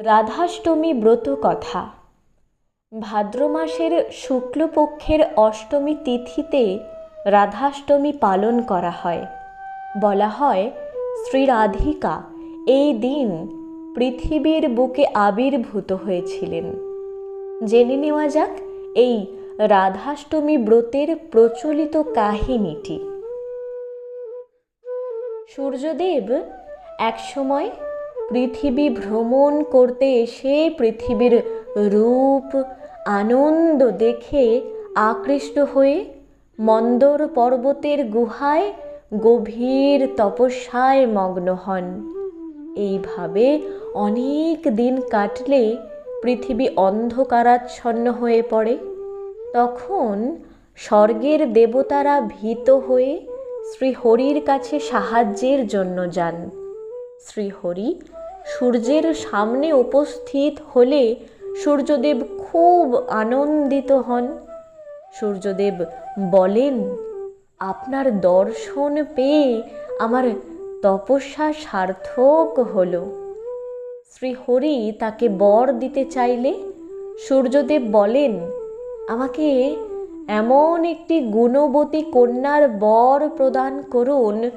রাধাষ্টমী ব্রত কথা। ভাদ্র মাসের শুক্লপক্ষের অষ্টমী তিথিতে রাধাষ্টমী পালন করা হয়। বলা হয়, শ্রী রাধিকা, এই দিন পৃথিবীর বুকে আবির্ভূত হয়েছিলেন। জেনে নেওয়া যাক এই রাধাষ্টমী ব্রতের প্রচলিত কাহিনীটি। সূর্যদেব একসময় পৃথিবী ভ্রমণ করতে এসে পৃথিবীর রূপ আনন্দ দেখে আকৃষ্ট হয়ে মন্দর পর্বতের গুহায় গভীর তপস্যায় মগ্ন হন। এইভাবে অনেক দিন কাটলে পৃথিবী অন্ধকারাচ্ছন্ন হয়ে পড়ে। তখন স্বর্গের দেবতারা ভীত হয়ে শ্রীহরির কাছে সাহায্যের জন্য যান। শ্রীহরি সূর্যের সামনে উপস্থিত হলে সূর্যদেব খুব আনন্দিত হন। সূর্যদেব বলেন, আপনার দর্শন পেয়ে আমার তপস্যা সার্থক হল। শ্রীহরি তাকে বর দিতে চাইলে সূর্যদেব বলেন, আমাকে এমন একটি গুণবতী কন্যার বর প্রদান করুন,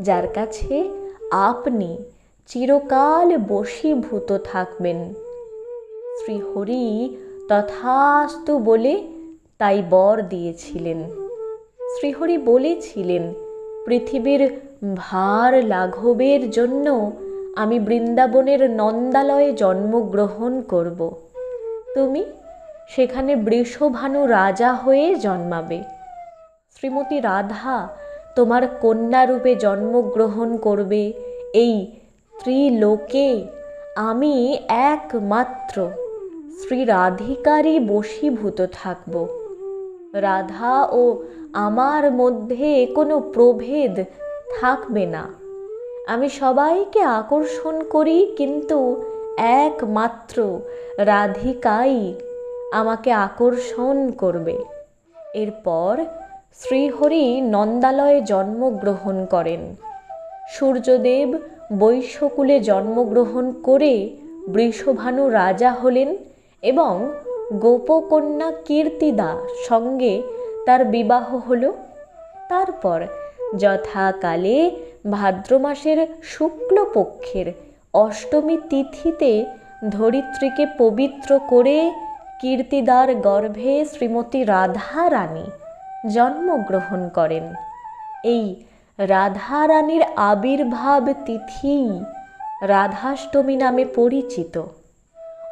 যার কাছে আপনি চিরকাল বশীভূত থাকবেন। শ্রীহরি তথাস্তু বলে তাই বর দিয়েছিলেন। শ্রীহরি বলেছিলেন, পৃথিবীর ভার লাঘবের জন্য আমি বৃন্দাবনের নন্দালয়ে জন্মগ্রহণ করব। তুমি সেখানে বৃষভানু রাজা হয়ে জন্মাবে। শ্রীমতী রাধা তোমার কন্যারূপে জন্মগ্রহণ করবে এই ত্রিলোকে আমি একমাত্র। শ্রী রাধিকারই বশীভূত থাকব। রাধা ও আমার মধ্যে কোনো প্রভেদ থাকবে না। আমি সবাইকে আকর্ষণ করি, কিন্তু একমাত্র রাধিকাই আমাকে আকর্ষণ করবে। এরপর শ্রীহরি নন্দালয়ে জন্মগ্রহণ করেন। সূর্যদেব বৈশ্যকুলে জন্মগ্রহণ করে বৃষভানু রাজা হলেন এবং গোপকন্যা কীর্তিদা সঙ্গে তার বিবাহ হল। তারপর যথাকালে ভাদ্র মাসের শুক্লপক্ষের অষ্টমী তিথিতে ধরিত্রীকে পবিত্র করে কীর্তিদার গর্ভে শ্রীমতী রাধা রানী জন্মগ্রহণ করেন। এই রাধারানীর আবির্ভাব তিথি রাধাষ্টমী নামে পরিচিত।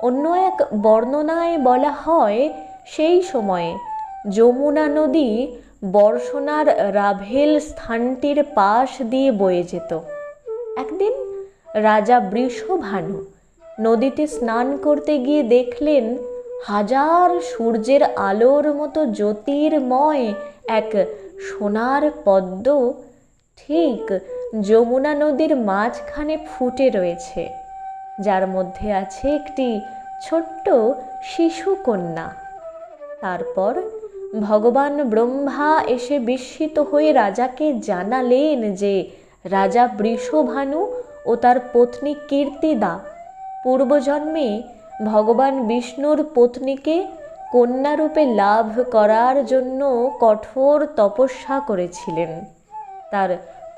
অন্য এক বর্ণনায় বলা হয়, সেই সময়ে যমুনা নদী বর্ষণার রাভেল স্থানটির পাশ দিয়ে বয়ে যেত। একদিন রাজা বৃষভানু নদীতে স্নান করতে গিয়ে দেখলেন, হাজার সূর্যের আলোর মতো জ্যোতির্ময় এক সোনার পদ্ম ঠিক যমুনা নদীর মাঝখানে ফুটে রয়েছে, যার মধ্যে আছে একটি ছোট্ট শিশু কন্যা। তারপর ভগবান ব্রহ্মা এসে বিস্মিত হয়ে রাজাকে জানালেন যে, রাজা বৃষভানু ও তার পত্নী কীর্তিদা, পূর্বজন্মে ভগবান বিষ্ণুর পত্নীকে কন্যারূপে লাভ করার জন্য কঠোর তপস্যা করেছিলেন। তার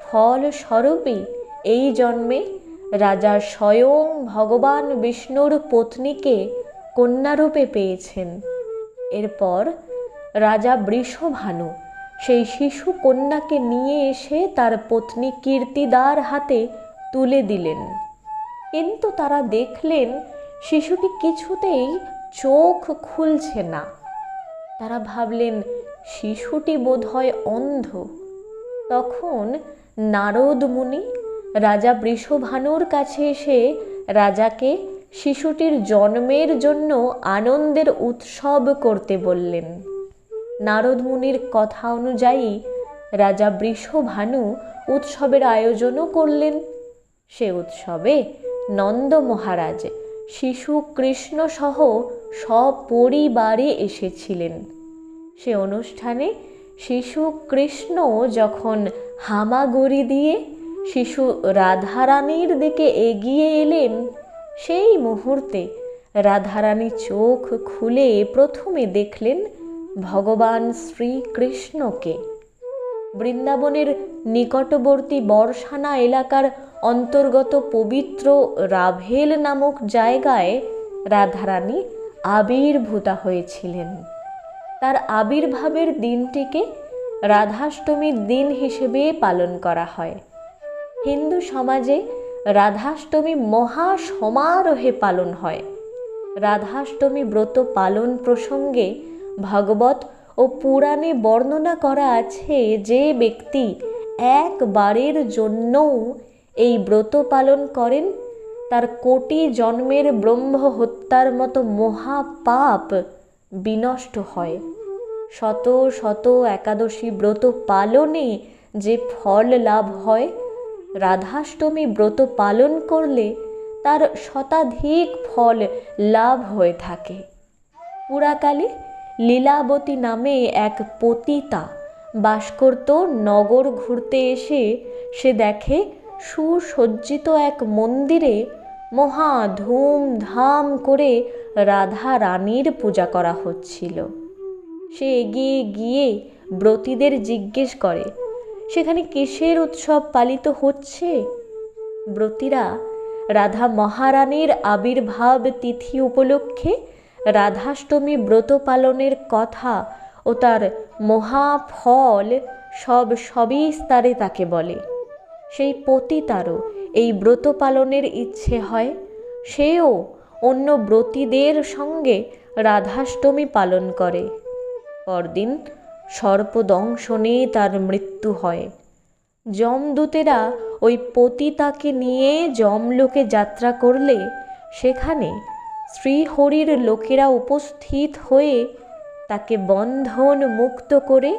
ফলস্বরূপই এই জন্মে রাজা স্বয়ং ভগবান বিষ্ণুর পত্নীকে কন্যারূপে পেয়েছেন। এরপর রাজা বৃষভানু সেই শিশু কন্যাকে নিয়ে এসে তার পত্নী কীর্তিদার হাতে তুলে দিলেন। কিন্তু তারা দেখলেন শিশুটি কিছুতেই চোখ খুলছে না। তারা ভাবলেন, শিশুটি বোধহয় অন্ধ। তখন নারদ মুনি রাজা বৃষভানুর কাছে এসে রাজাকে শিশুটির জন্মের জন্য আনন্দের উৎসব করতে বললেন। নারদ মুনির কথা অনুযায়ী রাজা বৃষভানু উৎসবের আয়োজনও করলেন। সে উৎসবে নন্দ মহারাজ, শিশু কৃষ্ণ সহ সপরিবারে এসেছিলেন। সে অনুষ্ঠানে শিশু কৃষ্ণ যখন হামাগুড়ি দিয়ে শিশু রাধারানীর দিকে এগিয়ে এলেন, সেই মুহূর্তে রাধারানী চোখ খুলে প্রথমে দেখলেন ভগবান শ্রীকৃষ্ণকে। বৃন্দাবনের নিকটবর্তী বর্ষানা এলাকার অন্তর্গত পবিত্র রাভেল নামক জায়গায় রাধারানী আবির্ভূতা হয়েছিলেন। তার আবির্ভাবের দিনটিকে রাধাষ্টমীর দিন হিসেবে পালন করা হয়। হিন্দু সমাজে রাধাষ্টমী মহা সমারোহে পালন হয়। রাধাষ্টমী ব্রত পালন প্রসঙ্গে ভাগবত ও পুরাণে বর্ণনা করা আছে যে ব্যক্তি একবারের জন্যও এই ব্রত পালন করেন, তার কোটি জন্মের ব্রহ্ম হত্যার মতো মহাপাপ বিনষ্ট হয়। শত শত একাদশী ব্রত পালনে যে ফল লাভ হয়, রাধাষ্টমী ব্রত পালন করলে তার শতাধিক ফল লাভ হয়ে থাকে। পুরাকালে লীলাবতী নামে এক পতিতা বাস করত নগর ঘুরতে এসে। সে দেখে সুসজ্জিত এক মন্দিরে মহা ধুমধাম করে রাধা রানীর পূজা করা হচ্ছিল। সে এগিয়ে গিয়ে ব্রতীদের জিজ্ঞেস করে, সেখানে কিসের উৎসব পালিত হচ্ছে? ব্রতীরা, রাধা মহারানীর আবির্ভাব তিথি উপলক্ষে রাধাষ্টমী ব্রত পালনের কথা ও তার মহাফল সব সবিস্তারে তাকে বলে। সেই পতিতারও এই ব্রত পালনের ইচ্ছে হয়, সেও অন্য ব্রতীদের সঙ্গে রাধাষ্টমী পালন করে। পরদিন সর্পদংশনে তার মৃত্যু হয়। যমদূতেরা ওই পতিতাকে নিয়ে যমলোকে যাত্রা করলে সেখানে শ্রীহরির লোকেরা উপস্থিত হয়ে তাকে বন্ধন মুক্ত করে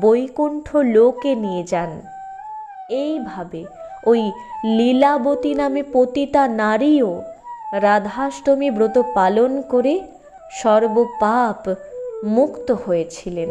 বৈকুণ্ঠ লোকে নিয়ে যান। এইভাবে ওই লীলাবতী নামে পতিতা নারীও রাধাষ্টমী ব্রত পালন করে সর্বপাপ মুক্ত হয়েছিলেন।